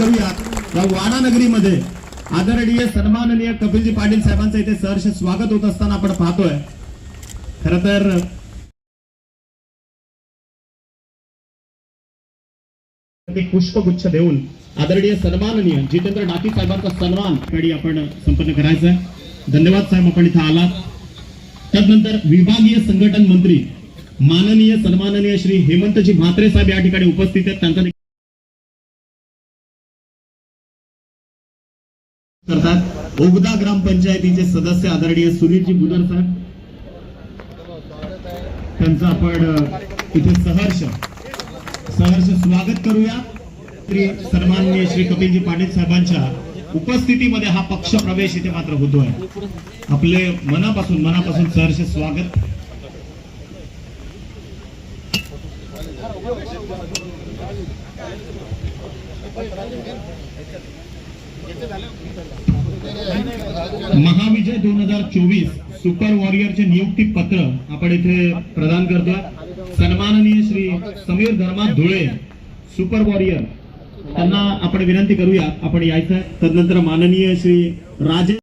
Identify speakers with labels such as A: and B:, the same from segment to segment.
A: करूयात. या वाडानगरीमध्ये आदरणीय सन्माननीय कपिलजी पाटील साहेबांचं इथे सहर्ष स्वागत होत असताना आपण पाहतोय. खर तर पुष्पगुच्छ देऊन आदरणीय सन्माननीय जितेंद्र डाकी साहेबांचा सन्मान कडी आपण संपन्न करायचा आहे धन्यवाद साहेब आपण इथे आलात. त्यानंतर विभागीय संघटन मंत्री माननीय सन्माननीय श्री हेमंतजी म्हात्रे साहेब या ठिकाणी उपस्थित आहेत. त्यांचा करतात. ओगदा ग्रामपंचायतीचे सदस्य आदरणीय सुनीलजी बुदर साहेब. त्यांचं आपण इथे सहर्ष सहर्ष स्वागत करूया. श्री सन्माननीय श्री कपिलजी पाटील साहेबांच्या उपस्थितीमध्ये हा पक्ष प्रवेश इथे मात्र होतोय. आपले मनापासून मनापासून सहर्ष स्वागत. महाविजय दोन हजार चोवीस सुपर वॉरियरचे नियुक्ती पत्र आपण इथे प्रदान करतो सन्माननीय श्री समीर धर्मा धुळे सुपर वॉरियर. त्यांना आपण विनंती करूया आपण यायचं. तदनंतर माननीय श्री राजे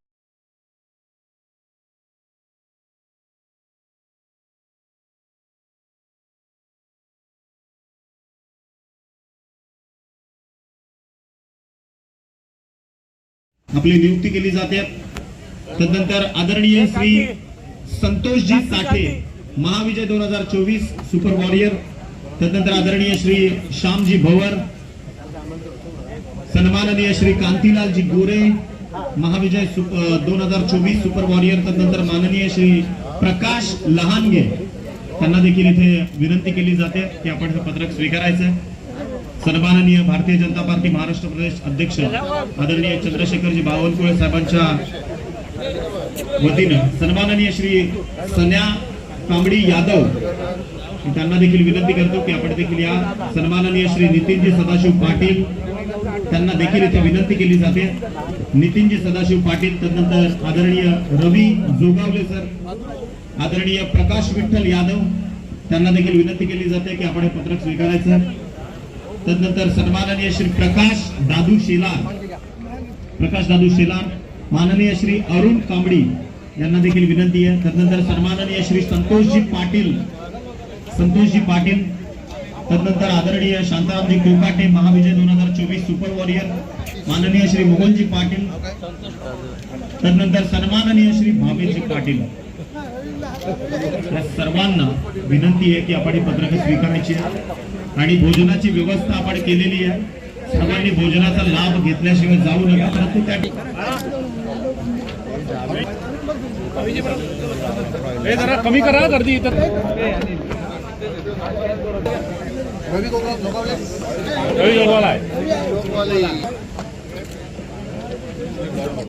A: आपली नियुक्ती केली जाते. तदनंतर आदरणीय श्री संतोषजी साठे महाविजय दोन हजार चोवीस सुपर वॉरियर. तदनंतर आदरणीय श्री श्यामजी भवर. सन्माननीय श्री कांतीलालजी गोरे. महाविजय दोन हजार चोवीस सुपर वॉरियर. तदनंतर माननीय श्री प्रकाश लहानगे. त्यांना देखील इथे विनंती केली जाते की आपण हे पत्रक स्वीकारायचं. सन्माननीय भारतीय जनता पार्टी महाराष्ट्र प्रदेश अध्यक्ष आदरणीय चंद्रशेखरजी बावनकुळे साहेबांच्या वतीनं सन्माननीय श्री सन्या कांबडी यादव त्यांना देखील विनंती करतो की आपण देखील या सन्माननीय श्री नितीनजी सदाशिव पाटील त्यांना देखील इथे विनंती केली जाते. नितीनजी सदाशिव पाटील तदनंतर आदरणीय रवी जोगावले सर आदरणीय प्रकाश विठ्ठल यादव त्यांना देखील विनंती केली जाते की आपण हे पत्रक स्वीकारायचं. तदनंतर सन्माननीय श्री प्रकाश दादू शेलार. प्रकाश दादू शेलार. माननीय श्री अरुण कांबडी यांना देखील विनंती आहे. तदनंतर सन्माननीय श्री संतोषजी पाटील. संतोषजी पाटील. तदनंतर आदरणीय शांतारामजी कोकाटे महाविजय दोन हजार चोवीस सुपर वॉरियर. माननीय श्री मोहनजी पाटील. तदनंतर सन्माननीय श्री भावेजी पाटील. या सर्वांना विनंती आहे की आपण ही पत्रकं स्वीकारायची आहे. आणि भोजनाची व्यवस्था आपण केलेली आहे. सर्वांनी भोजनाचा लाभ घेतल्याशिवाय जाऊ नका. परंतु त्या
B: हे जरा कमी करा गर्दी इथं.
C: रवी गोगाव जोगावले
B: रवी जोगवाला आहे.